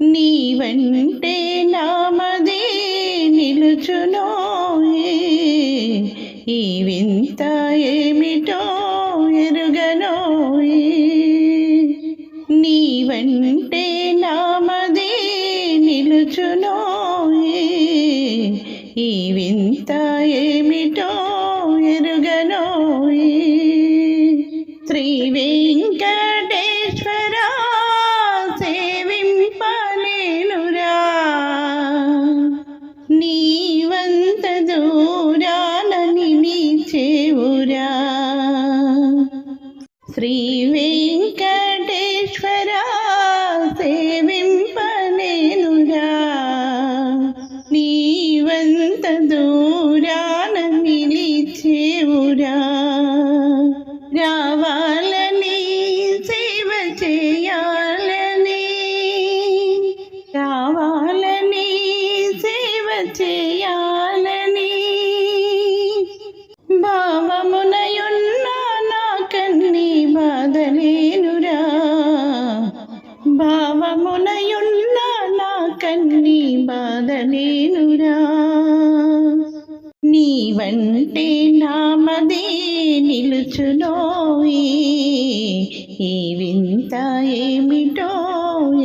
నీవంటే నామదే నిలుచునో ఈ వింత ఏమిటో ఎరుగనో నీవంటే నామదే నిలుచునో ఈ వింత ఏమిటో శ్రీ వెంకటేశ్వర భావమునయున్న నా కన్ని బాధలేనురా నీవంటే నామదే నిలుచునోయి ఈ వింత ఏమిటో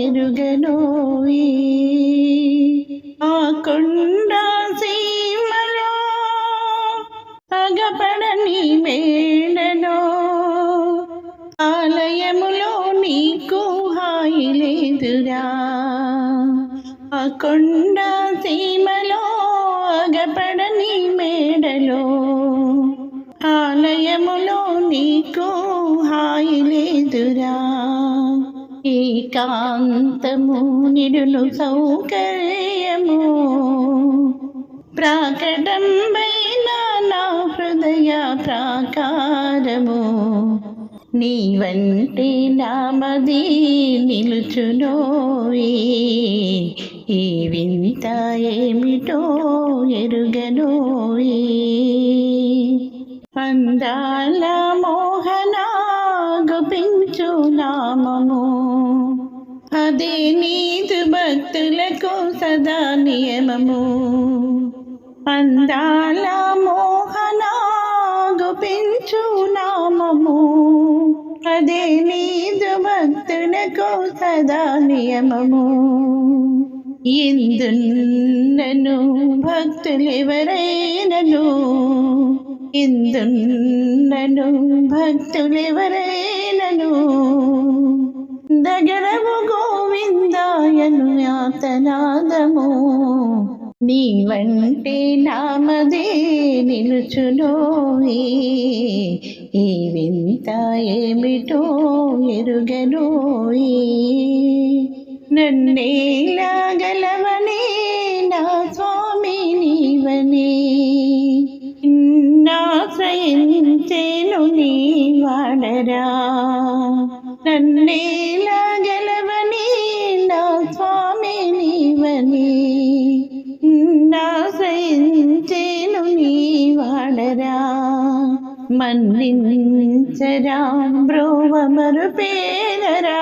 ఎరుగనోయి ఆ కొండ సీమలో అగపడని మేడలో ఆలయములో లేదురా ఆ కొండ సీమలో అగపడని మేడలో ఆలయములో నీకు హాయి లేదురా ఏకాంతము నిడును సౌకర్యము ప్రాకటంబైన నా హృదయ ప్రాకారము నీ వంటి నామది నిలుచునోయే. ఈ వింత ఏమిటో ఎరుగనోయే. అందాల మోహన గుపించు నామము. అదే నీదు భక్తులకు సదా నియమము. అందాల మోహన అదే నీదు భక్తులకు సదా నియమము. ఇందున్నను భక్తులెవరైనను? ఇందున్నను భక్తులెవరైనను? దగరము గోవిందాయను యాతనాదము. నీవంటే నామదే నిలుచునోయి ఈ. వింత ఏమిటో ఎరుగనోయి నన్నేలాగలవనే నా స్వామి నీవనే. నాశ్రయించేను నీ వాడరా. నన్నేలాగల మన్నించరా బ్రోవమరు పేరరా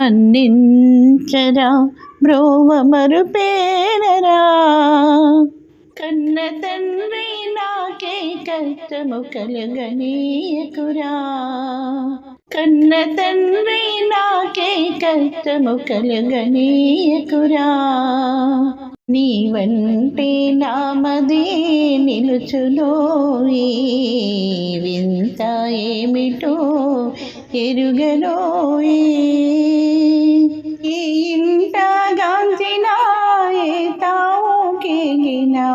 మన్నించరా బ్రోవమరు పేరరా కన్న కలగనీయకురా కన్న తండ్రి నాకే కష్టము నీ వంటే నామదే నిలుచులోయి వింత ఏమిటో ఎరుగలోయి ఈ ఇంట గాంచినా ఏ తావు కేగినా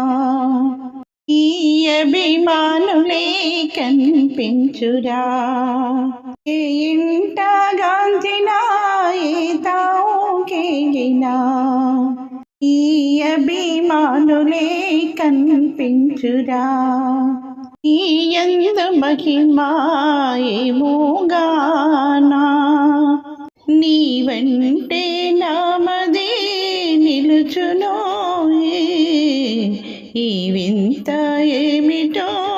ఈ అభిమానులే కనిపించురా. ఏ ఇంట గాంచినా ఏ తావు ఈ అభిమానులే కనిపించురా. ఈ ఎందు మహిమాయేమోగానా నీవంటే నామదే నిలుచునో. ఈ వింత ఏమిటో